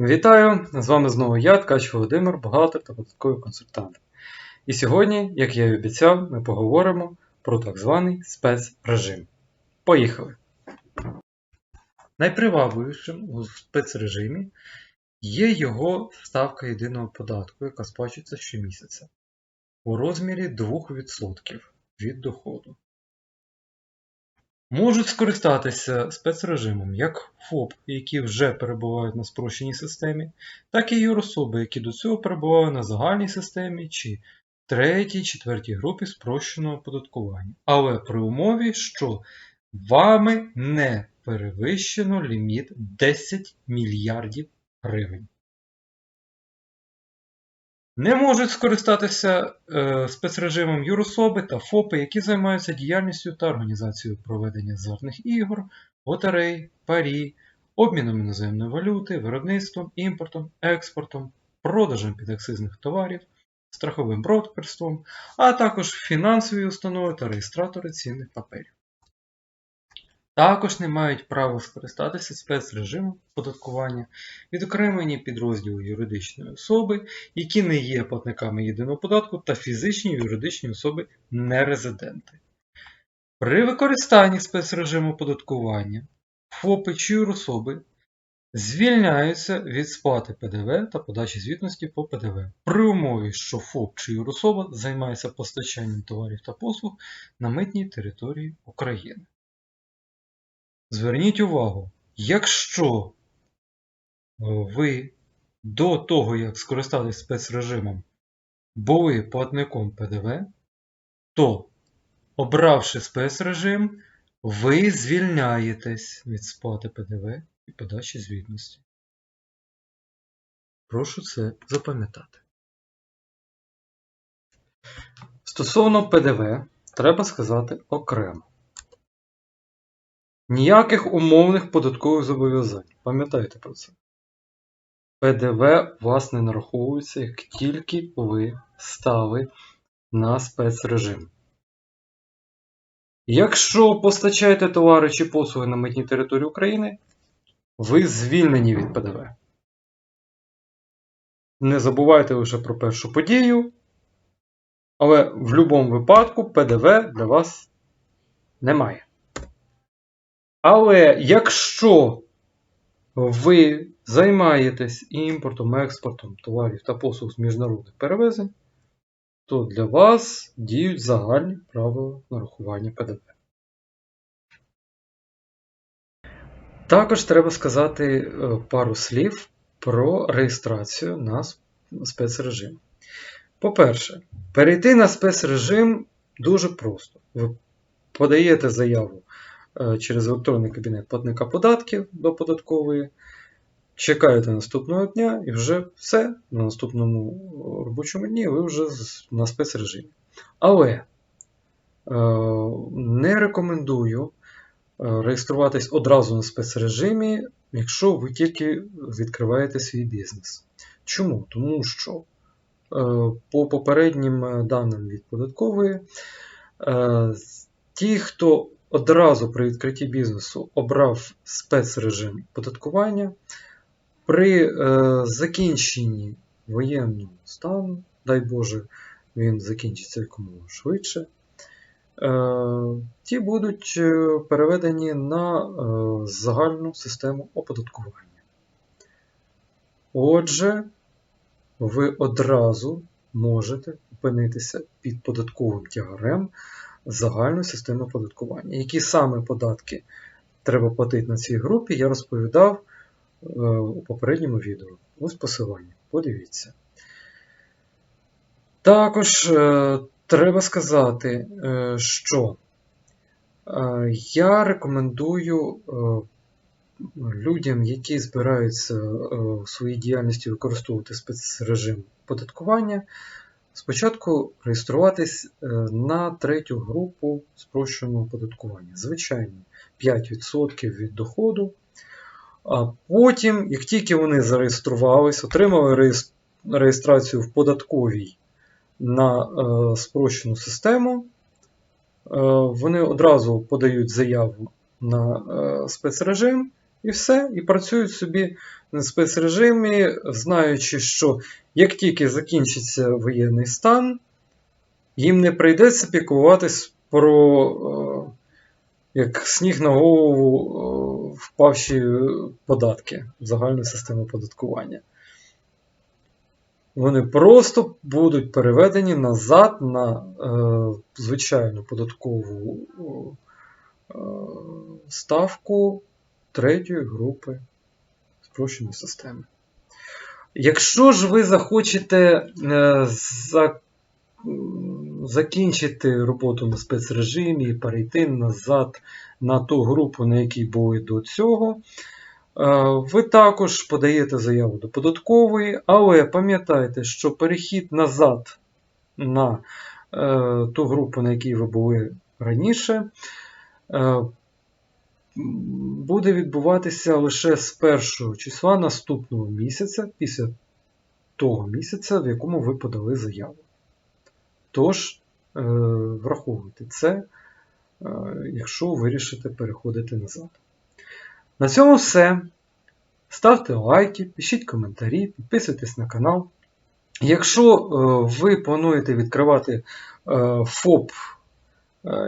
Вітаю! З вами знову я, Ткач Володимир, бухгалтер та податковий консультант. І сьогодні, як я і обіцяв, ми поговоримо про так званий спецрежим. Поїхали! Найпривабливішим у спецрежимі є його ставка єдиного податку, яка сплачується щомісяця у розмірі 2% від доходу. Можуть скористатися спецрежимом як ФОП, які вже перебувають на спрощеній системі, так і юрособи, які до цього перебували на загальній системі чи третій, четвертій групі спрощеного оподаткування. Але при умові, що вами не перевищено ліміт 10 мільярдів гривень. Не можуть скористатися е, спецрежимом юрособи та ФОПи, які займаються діяльністю та організацією проведення азартних ігор, лотерей, парі, обміном іноземної валюти, виробництвом, імпортом, експортом, продажем підакцизних товарів, страховим брокерством, а також фінансові установи та реєстратори цінних паперів. Також не мають права скористатися спецрежимом податкування відокремлені підрозділи юридичної особи, які не є платниками єдиного податку та фізичні юридичні особи нерезиденти. При використанні спецрежиму податкування ФОПи чи юрособи звільняються від сплати ПДВ та подачі звітності по ПДВ при умові, що ФОП чи юрособа займається постачанням товарів та послуг на митній території України. Зверніть увагу, якщо ви до того, як скористатись спецрежимом, були платником ПДВ, то, обравши спецрежим, ви звільняєтесь від сплати ПДВ і подачі звітності. Прошу це запам'ятати. Стосовно ПДВ, треба сказати окремо. Ніяких умовних податкових зобов'язань. Пам'ятайте про це. ПДВ у вас не нараховується, як тільки ви стали на спецрежим. Якщо постачаєте товари чи послуги на митній території України, ви звільнені від ПДВ. Не забувайте лише про першу подію, але в будь-якому випадку ПДВ для вас немає. Але якщо ви займаєтесь імпортом, експортом товарів та послуг з міжнародних перевезень, то для вас діють загальні правила нарахування ПДВ. Також треба сказати е, пару слів про реєстрацію на спецрежим. По-перше, перейти на спецрежим дуже просто. Ви подаєте заяву через електронний кабінет платника податків до податкової. Чекаєте наступного дня і вже все на наступному робочому дні ви вже на спецрежимі. Але е, не рекомендую е, реєструватись одразу на спецрежимі, якщо ви тільки відкриваєте свій бізнес. Чому? Тому що по попереднім даним від податкової, ті, хто одразу при відкритті бізнесу обрав спецрежим податкування. При е, закінченні воєнного стану, дай Боже, він закінчиться якомога швидше, е, ті будуть е, переведені на е, загальну систему оподаткування. Отже, ви одразу можете опинитися під податковим тягарем загальну систему оподаткування. Які саме податки треба платити на цій групі, я розповідав е, у попередньому відео. Ось посилання. Подивіться. Також е, треба сказати, е, що я рекомендую людям, які збираються в своїй діяльності використовувати спецрежим податкування, Спочатку реєструватись е, на третю групу спрощеного оподаткування. Звичайно, 5% від доходу. А потім, як тільки вони зареєструвались, отримали реєстрацію в податковій на е, спрощену систему, е, вони одразу подають заяву на спецрежим І все, і працюють собі на спецрежимі, знаючи, що як тільки закінчиться воєнний стан, їм не прийдеться піклуватись про е, як сніг на голову е, впавші податки в загальну систему податкування. Вони просто будуть переведені назад на е, звичайну податкову е, ставку третьої групи спрощеної системи. Якщо ж ви захочете е, за, закінчити роботу на спецрежимі і перейти назад на ту групу, на якій були до цього, е, ви також подаєте заяву до податкової, але пам'ятайте, що перехід назад на е, ту групу, на якій ви були раніше, буде відбуватися лише з першого числа наступного місяця, після того місяця, в якому ви подали заяву. Тож, е, враховуйте це, е, якщо вирішите переходити назад. На цьому все. Ставте лайки, пишіть коментарі, підписуйтесь на канал. Якщо е, ви плануєте відкривати ФОП,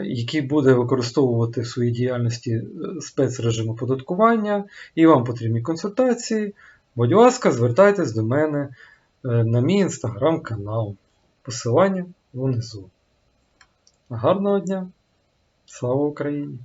який буде використовувати в своїй діяльності е, спецрежим оподаткування, і вам потрібні консультації, будь ласка, звертайтесь до мене е, на мій інстаграм-канал. Посилання внизу. Гарного дня! Слава Україні!